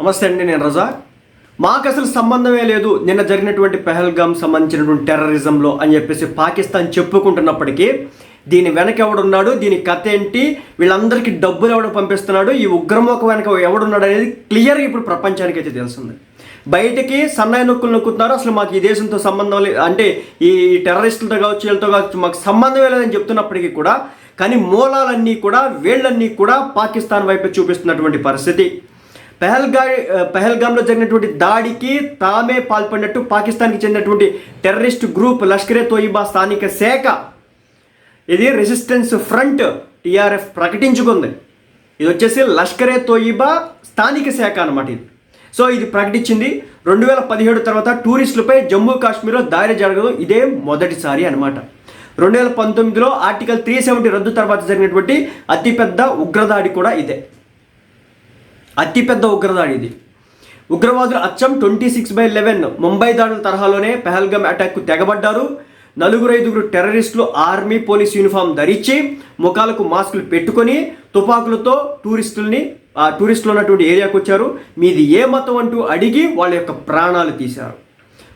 నమస్తే అండి నేను రజా. మాకు అసలు సంబంధమే లేదు నిన్న జరిగినటువంటి పెహల్గామ్ సంబంధించినటువంటి టెర్రరిజంలో అని చెప్పేసి పాకిస్తాన్ చెప్పుకుంటున్నప్పటికీ దీని వెనక ఎవడున్నాడు దీని కథ ఏంటి వీళ్ళందరికీ డబ్బులు ఎవడు పంపిస్తున్నాడు ఈ ఉగ్రమోక వెనక ఎవడున్నాడు అనేది క్లియర్గా ఇప్పుడు ప్రపంచానికి అయితే తెలుస్తుంది. బయటికి సన్నాయి నొక్కులు నొక్కుతున్నారు అసలు మాకు ఈ దేశంతో సంబంధం లేదు అంటే ఈ టెర్రరిస్టులతో కావచ్చు వీళ్ళతో కావచ్చు మాకు సంబంధమే లేదని చెప్తున్నప్పటికీ కూడా కానీ మూలాలన్నీ కూడా వీళ్ళన్నీ కూడా పాకిస్తాన్ వైపు చూపిస్తున్నటువంటి పరిస్థితి. పెహల్గా పెహల్గామ్లో జరిగినటువంటి దాడికి తామే పాల్పడినట్టు పాకిస్తాన్కి చెందినటువంటి టెర్రరిస్ట్ గ్రూప్ లష్కరే తోయిబా స్థానిక శాఖ ఇది రెసిస్టెన్స్ ఫ్రంట్ టీఆర్ఎఫ్ ప్రకటించుకుంది. ఇది వచ్చేసి లష్కరే తోయిబా స్థానిక శాఖ అనమాట ఇది. సో ఇది ప్రకటించింది. రెండు వేల పదిహేడు తర్వాత టూరిస్టులపై జమ్మూ కాశ్మీర్లో దాడి జరగడం ఇదే మొదటిసారి అనమాట రెండు వేల పంతొమ్మిదిలో ఆర్టికల్ త్రీ సెవెంటీ రద్దు తర్వాత జరిగినటువంటి అతిపెద్ద ఉగ్రదాడి కూడా ఇదే. అతిపెద్ద ఉగ్రదాడి ఇది. ఉగ్రవాదులు అచ్చం twenty six by eleven Mumbai దాడుల తరహాలోనే పెహల్గమ్ అటాక్కు తెగబడ్డారు. నలుగురు ఐదుగురు టెర్రరిస్టులు ఆర్మీ పోలీస్ యూనిఫామ్ ధరించి ముఖాలకు మాస్కులు పెట్టుకొని తుపాకులతో టూరిస్టుల్ని ఆ టూరిస్టులు ఉన్నటువంటి ఏరియాకు వచ్చారు. మీది ఏ మతం అంటూ అడిగి వాళ్ళ యొక్క ప్రాణాలు తీశారు.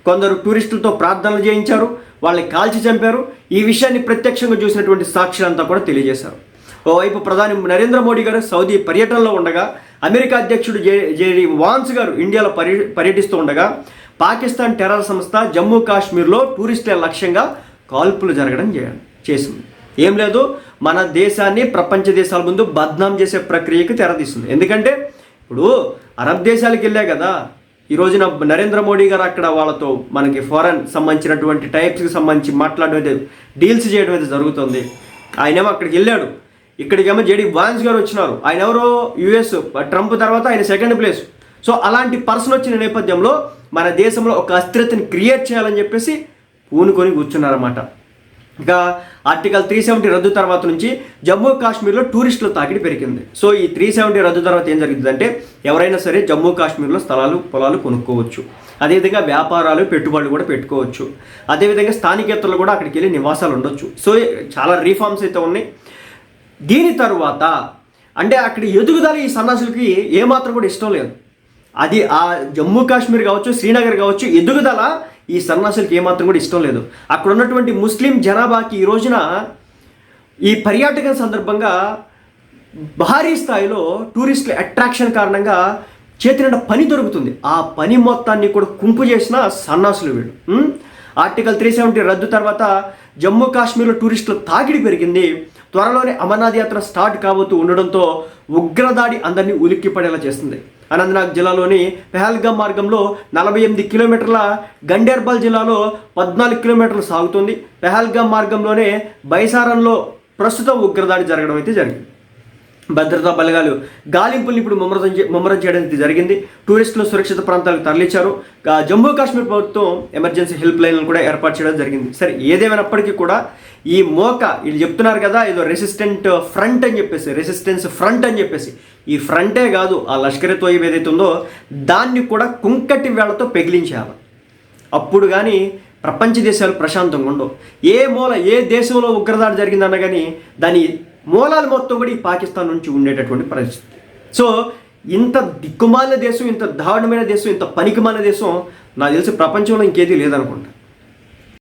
కొందరు టూరిస్టులతో ప్రార్థనలు చేయించారు. వాళ్ళని కాల్చి చంపారు. ఈ విషయాన్ని ప్రత్యక్షంగా చూసినటువంటి సాక్షులంతా కూడా తెలియజేశారు. ఓవైపు ప్రధాని నరేంద్ర మోడీ గారు సౌదీ పర్యటనలో ఉండగా అమెరికా అధ్యక్షుడు జే జేడీ వాన్స్ గారు ఇండియాలో పర్య పర్యటిస్తూ ఉండగా పాకిస్తాన్ టెర్రర్ సంస్థ జమ్మూ కాశ్మీర్లో టూరిస్టుల లక్ష్యంగా కాల్పులు జరగడం చే- చేసింది. ఏం లేదు మన దేశాన్ని ప్రపంచ దేశాల ముందు బద్నాం చేసే ప్రక్రియకు తెరతీస్తుంది ఎందుకంటే ఇప్పుడు అరబ్ దేశాలకు వెళ్ళా కదా ఈ రోజున నరేంద్ర మోడీ గారు అక్కడ వాళ్ళతో మనకి ఫారెన్ సంబంధించినటువంటి టైప్స్కి సంబంధించి మాట్లాడడం అయితే డీల్స్ చేయడం అయితే జరుగుతుంది. ఆయనేమో అక్కడికి వెళ్ళాడు. ఇక్కడికేమో జేడి వాన్స్ గారు వచ్చినారు. ఆయన ఎవరో యుఎస్. ట్రంప్ తర్వాత ఆయన సెకండ్ ప్లేస్. సో అలాంటి పర్సన్ వచ్చిన నేపథ్యంలో మన దేశంలో ఒక అస్థిరతని క్రియేట్ చేయాలని చెప్పేసి పూనుకొని కూర్చున్నారన్నమాట. ఇక ఆర్టికల్ త్రీ సెవెంటీ రద్దు తర్వాత నుంచి జమ్మూ కాశ్మీర్లో టూరిస్టుల తాకిడి పెరిగింది. సో ఈ త్రీ సెవెంటీ రద్దు తర్వాత ఏం జరుగుతుందంటే ఎవరైనా సరే జమ్మూ కాశ్మీర్లో స్థలాలు పొలాలు కొనుక్కోవచ్చు. అదేవిధంగా వ్యాపారాలు పెట్టుబడులు కూడా పెట్టుకోవచ్చు. అదేవిధంగా స్థానికేతరులు కూడా అక్కడికి వెళ్ళి నివాసాలు ఉండొచ్చు. సో చాలా రీఫార్మ్స్ అయితే ఉన్నాయి. దీని తరువాత అంటే అక్కడ ఎదుగుదల ఈ సన్నాసులకి ఏమాత్రం కూడా ఇష్టం లేదు. అది ఆ జమ్మూ కాశ్మీర్ కావచ్చు శ్రీనగర్ కావచ్చు ఎదుగుదల ఈ సన్నాసులకి ఏమాత్రం కూడా ఇష్టం లేదు. అక్కడ ఉన్నటువంటి ముస్లిం జనాభాకి ఈ రోజున ఈ పర్యాటకం సందర్భంగా భారీ స్థాయిలో టూరిస్టుల అట్రాక్షన్ కారణంగా చేతి పని దొరుకుతుంది. ఆ పని మొత్తాన్ని కూడా కుంపు చేసిన సన్నాసులు వీళ్ళు. ఆర్టికల్ త్రీ సెవెంటీ రద్దు తర్వాత జమ్మూ కాశ్మీర్లో టూరిస్టుల తాకిడి పెరిగింది. త్వరలోనే అమర్నాథ్ యాత్ర స్టార్ట్ కాబోతూ ఉండడంతో ఉగ్రదాడి అందరినీ ఉలిక్కిపడేలా చేస్తుంది. అనంతనాగ్ జిల్లాలోని పెహల్గామ్ మార్గంలో నలభై ఎనిమిది కిలోమీటర్ల గండేర్బల్ జిల్లాలో పద్నాలుగు కిలోమీటర్లు సాగుతుంది. పెహల్గామ్ మార్గంలోనే బైసారంలో ప్రస్తుతం ఉగ్రదాడి జరగడం అయితే జరిగింది. భద్రతా బలగాలు గాలింపుల్ని ఇప్పుడు ముమ్మరం ముమ్మరం చేయడం జరిగింది. టూరిస్టులు సురక్షిత ప్రాంతాలకు తరలించారు జమ్మూ కాశ్మీర్ ప్రభుత్వం ఎమర్జెన్సీ హెల్ప్ లైన్లను కూడా ఏర్పాటు చేయడం జరిగింది. సరే ఏదేమైనప్పటికీ కూడా ఈ మోక వీళ్ళు చెప్తున్నారు కదా ఏదో రెసిస్టెంట్ ఫ్రంట్ అని చెప్పేసి రెసిస్టెన్స్ ఫ్రంట్ అని చెప్పేసి. ఈ ఫ్రంటే కాదు ఆ లష్కరే తోయబ్ ఏదైతే ఉందో దాన్ని కూడా కుంకటి వేళతో పెగిలించాలి అప్పుడు కానీ ప్రపంచ దేశాలు ప్రశాంతంగా ఉండవు. ఏ మూల ఏ దేశంలో ఉగ్రదాడి జరిగిందన్న కానీ దాని మూలాలు మొత్తం కూడా ఈ పాకిస్తాన్ నుంచి ఉండేటటువంటి పరిస్థితి. సో ఇంత దిక్కుమాలిన దేశం ఇంత దారుణమైన దేశం ఇంత పనికిమాలిన దేశం నాకు తెలిసి ప్రపంచంలో ఇంకేది లేదనుకుంటా.